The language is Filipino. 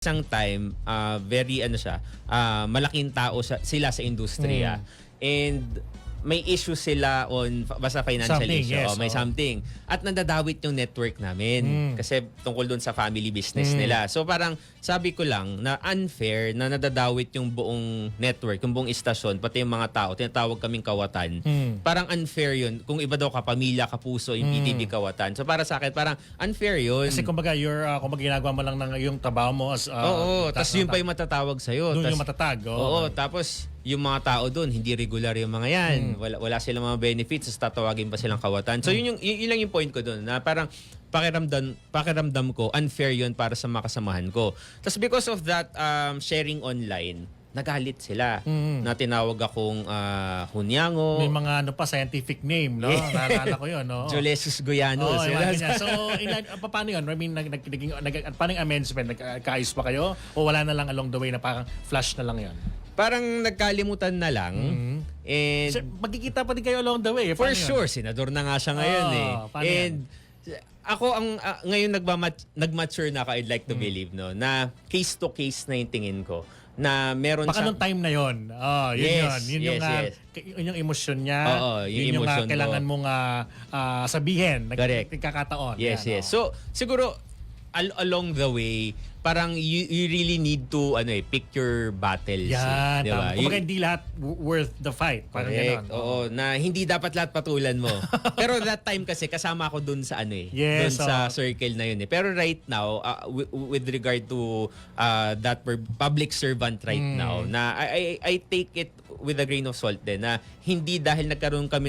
isang time, ah, very ano siya, ah, malaking tao sa, sila sa industriya. And may issue sila on basta financial Something, issue. yes, Oh, may oo. something. At nadadawit yung network namin Mm. kasi tungkol doon sa family business Mm. nila. So parang sabi ko lang na unfair na nadadawit yung buong network, yung buong istasyon, pati yung mga tao, tinatawag kaming kawatan. Mm. Parang unfair yun. Kung iba daw kapamilya, kapuso, yung PTV kawatan. So para sa akin, parang unfair yun. Kasi kumbaga, you're, uh, kumbaga ginagawa mo lang ng yung trabaho mo as... uh, Oo, ta- tapos yun pa yung matatawag sa'yo. Doon Tas- yung matatag. Oo, Oo. tapos yung mga tao doon, hindi regular yung mga yan. Wala, wala silang mga benefits, tapos tatawagin pa silang kawatan. So yun, yung, yun, yun lang yung point ko doon, na parang pakiramdam, pakiramdam ko, unfair yun para sa mga kasamahan ko. Tapos because of that um, sharing online, nagalit sila Mm. na tinawag akong uh, hunyango, May mga ano pa, scientific name, no? Naalala ko yun, no? Julesus. Oo, yung Sila- ganyan. So, ilan, pa- paano yun? I mean, nag, nag, naging, nag, paano yung amendment? Nagkaayos pa kayo? O wala na lang along the way na parang flash na lang yun? Parang nagkalimutan na lang. And Kasi magkikita pa din kayo along the way. eh. For Paano yun? sure, senador na nga siya ngayon Oo, eh. And ako ang ah, ngayon nag-mature na ako, I'd like to believe no, na case to case na yung tingin ko na meron Baka siyang nung time na yon. Oh, yun Yes, yun. Yun yung, yes, ah, yes. k- yun yung emosyon niya. Oo, yung yun yung ah, emosyon mo. kailangan mong ah, ah, sabihin. Nag- Correct. Nagkakataon. Yes, Yan, yes. oh. So siguro al- along the way parang you, you really need to ano eh pick your battles. Eh, di ba? tama. Kumbaga hindi lahat worth the fight. Parang Correct. gano'n. Oo, na hindi dapat lahat patulan mo. Pero that time kasi kasama ako dun sa ano eh, Yes, dun sa oo. circle na yun eh. Pero right now uh, wi- with regard to uh, that public servant right Mm. now na I, I I take it with a grain of salt din na hindi dahil nagkaroon kami ng